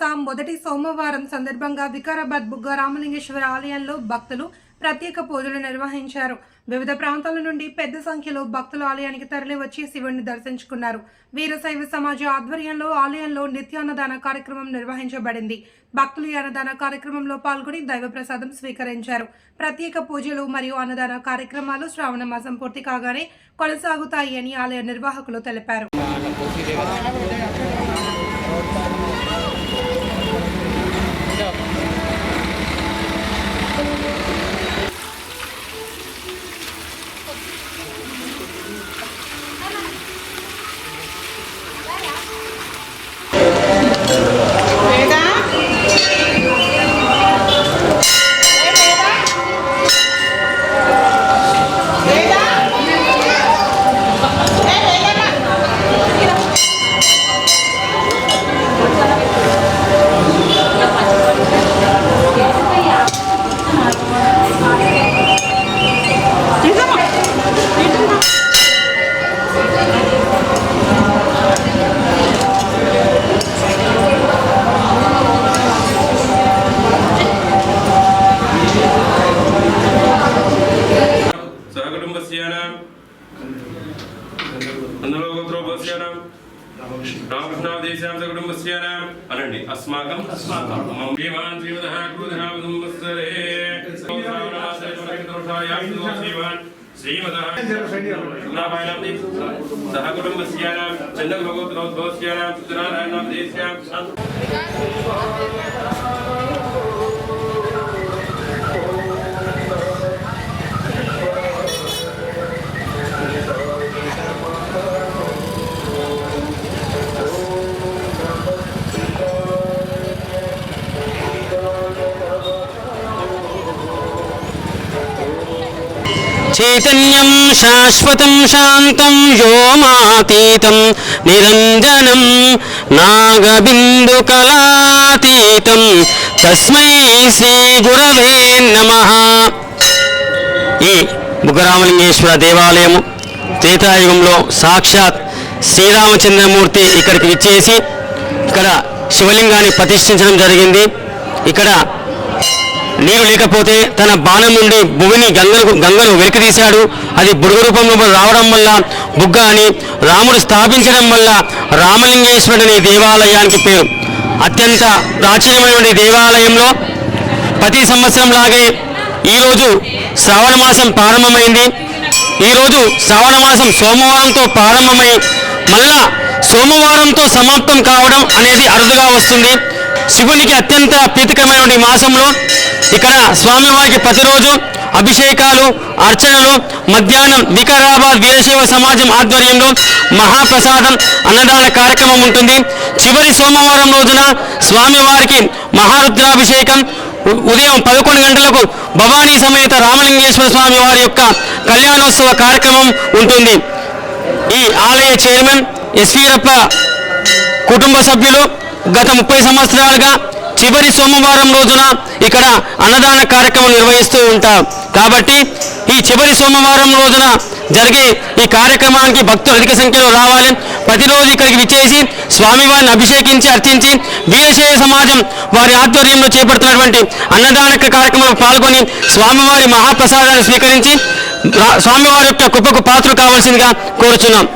మాసం మొదటి సోమవారం సందర్భంగా వికారాబాద్ బుగ్గ రామలింగేశ్వర ఆలయంలో భక్తులు ప్రత్యేక పూజలు నిర్వహించారు. వివిధ ప్రాంతాల నుండి పెద్ద సంఖ్యలో భక్తులు ఆలయానికి తరలివచ్చి శివుణ్ణి దర్శించుకున్నారు. వీరశైవ సమాజ ఆధ్వర్యంలో ఆలయంలో నిత్యాన్నదాన కార్యక్రమం నిర్వహించబడింది. భక్తులు అన్నదాన కార్యక్రమంలో పాల్గొని దైవ ప్రసాదం స్వీకరించారు. ప్రత్యేక పూజలు మరియు అన్నదాన కార్యక్రమాలు శ్రావణ మాసం పూర్తి కాగానే కొనసాగుతాయి అని ఆలయ నిర్వాహకులు తెలిపారు. అందులో గోత్రోపస్యానాం రామకృష్ణాదేశాం సకుటుంబస్యానాం అనండి అస్మాకం అస్మాకం శ్రీమాన్ శ్రీమదః క్రోధః సంవత్సరే శ్రీమాన్ శ్రీమదః నారాయణాంది సహకుటుంబస్యానాం చంద్రగోత్రోద్భవస్యానాం సుతరారాయణాదేశాం చైతన్యం శాశ్వతం శాంతం వ్యోమాతీతం నిరంజనం నాగబిందుకలాతీతం తస్మై శ్రీ గురవే నమ. ఈ బుగ్గరామలింగేశ్వర దేవాలయము త్రేతాయుగంలో సాక్షాత్ శ్రీరామచంద్రమూర్తి ఇక్కడికి విచ్చేసి ఇక్కడ శివలింగాన్ని ప్రతిష్ఠించడం జరిగింది. ఇక్కడ నీరు లేకపోతే తన బాణం నుండి భూమిని గంగను గంగను వెలికి తీశాడు అది బుడుగు రూపంలో రావడం వల్ల బుగ్గ అని రాముడు స్థాపించడం వల్ల రామలింగేశ్వరుని దేవాలయానికి పేరు. అత్యంత ప్రాచీనమైన దేవాలయంలో ప్రతి సంవత్సరం లాగే ఈరోజు శ్రావణ మాసం ప్రారంభమైంది. ఈరోజు శ్రావణ మాసం సోమవారంతో ప్రారంభమై మళ్ళా సోమవారంతో సమాప్తం కావడం అనేది అరుదుగా వస్తుంది. శివునికి అత్యంత ప్రీతికరమైన ఈ మాసంలో ఇక్కడ స్వామివారికి ప్రతిరోజు అభిషేకాలు అర్చనలు మధ్యాహ్నం వికారాబాద్ వీరశైవ సమాజం ఆధ్వర్యంలో మహాప్రసాదం అన్నదాన కార్యక్రమం ఉంటుంది. చివరి సోమవారం రోజున స్వామివారికి మహారుద్రాభిషేకం. ఉదయం పదకొండు గంటలకు భవానీ సమేత రామలింగేశ్వర స్వామి వారి యొక్క కళ్యాణోత్సవ కార్యక్రమం ఉంటుంది. ఈ ఆలయ చైర్మన్ ఎస్వీరప్ప కుటుంబ సభ్యులు గత ముప్పై సంవత్సరాలుగా చివరి సోమవారం రోజున ఇక్కడ అన్నదాన కార్యక్రమం నిర్వహిస్తూ ఉంటాం. కాబట్టి ఈ చివరి సోమవారం రోజున జరిగే ఈ కార్యక్రమానికి భక్తులు అధిక సంఖ్యలో రావాలి. ప్రతిరోజు ఇక్కడికి విచ్చేసి స్వామివారిని అభిషేకించి అర్చించి వీరశైవ సమాజం వారి ఆధ్వర్యంలో చేపడుతున్నటువంటి అన్నదాన కార్యక్రమంలో పాల్గొని స్వామివారి మహాప్రసాదాన్ని స్వీకరించి స్వామివారి యొక్క కృపకు పాత్ర కావాల్సిందిగా కోరుచున్నాం.